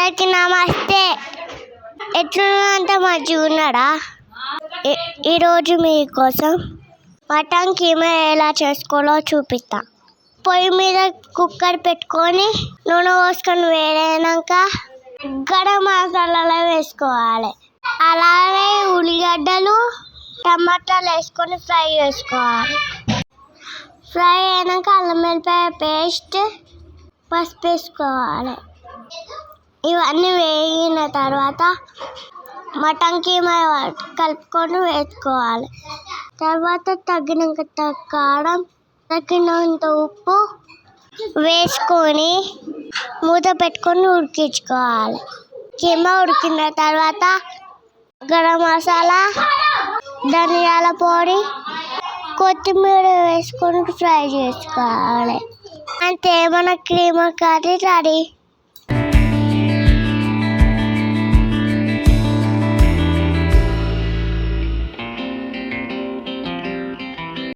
అందరికి నమస్తే. అంత మంచిగా ఉన్నాడా? ఈరోజు మీకోసం మటన్ కీమా ఎలా చేసుకోవాలో చూపిస్తా. పొయ్యి మీద కుక్కర్ పెట్టుకొని నూనె పోసుకొని వేడైనాక గరం మసాలాలు వేసుకోవాలి. అలానే ఉల్లిగడ్డలు టమాటాలు వేసుకొని ఫ్రై చేసుకోవాలి. ఫ్రై అయినాక అల్లం వెల్లిపాయ పేస్ట్ పసుపు వేసుకోవాలి. ఇవన్నీ వేగిన తర్వాత మటన్ కీమా కలుపుకొని వేసుకోవాలి. తర్వాత తగినంత కారం తగినంత ఉప్పు వేసుకొని మూత పెట్టుకొని ఉడికించుకోవాలి. కీమా ఉడికిన తర్వాత గరం మసాలా ధనియాల పొడి కొత్తిమీర వేసుకొని ఫ్రై చేసుకోవాలి. అంతే మన కీమా కర్రీ రెడీ.